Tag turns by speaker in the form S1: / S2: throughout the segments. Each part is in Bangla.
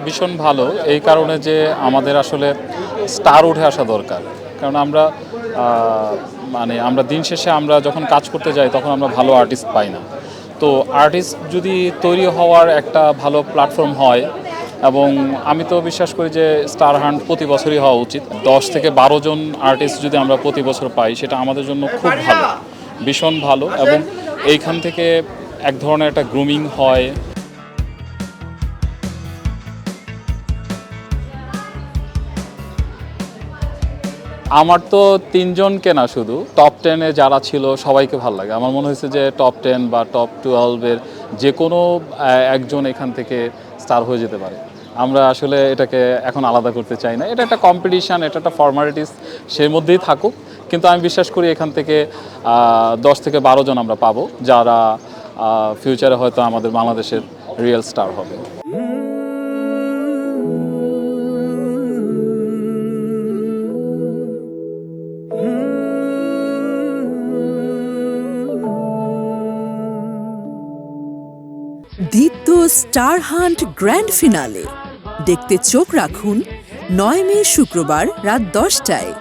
S1: ভীষণ ভালো। এই কারণে যে আমাদের আসলে স্টার উঠে আসা দরকার। কারণ আমরা মানে আমরা দিন শেষে আমরা যখন কাজ করতে যাই, তখন আমরা ভালো আর্টিস্ট পাই না। তো আর্টিস্ট যদি তৈরি হওয়ার একটা ভালো প্ল্যাটফর্ম হয়, এবং আমি তো বিশ্বাস করি যে স্টার হান্ট প্রতি বছরই হওয়া উচিত। দশ থেকে বারো জন আর্টিস্ট যদি আমরা প্রতি বছর পাই, সেটা আমাদের জন্য খুব ভালো। ভীষণ ভালো, এবং এইখান থেকে এক ধরনের একটা গ্রুমিং হয় আমার তো তিনজন কেনা শুধু টপ টেনে যারা ছিল সবাইকে ভালো লাগে। আমার মনে হয়েছে যে টপ টেন বা টপ টুয়েলভের যে কোনো একজন এখান থেকে স্টার হয়ে যেতে পারে। আমরা আসলে এটাকে এখন আলাদা করতে চাই না। এটা একটা কম্পিটিশান এটা একটা ফর্মালিটিস সেই মধ্যেই থাকুক। কিন্তু আমি বিশ্বাস করি এখান থেকে দশ থেকে বারো জন আমরা পাবো, যারা ফিউচারে হয়তো আমাদের বাংলাদেশের রিয়েল স্টার হবে।
S2: Deepto star hunt grand finale. দেখতে চোখ রাখুন, নয় মে শুক্রবার রাত দশটায়।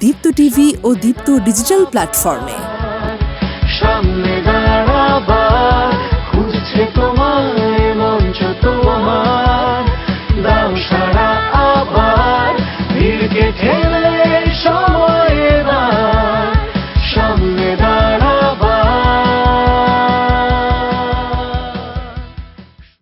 S2: দীপ্ত টিভি ও দীপ্ত ডিজিটাল প্ল্যাটফর্মে।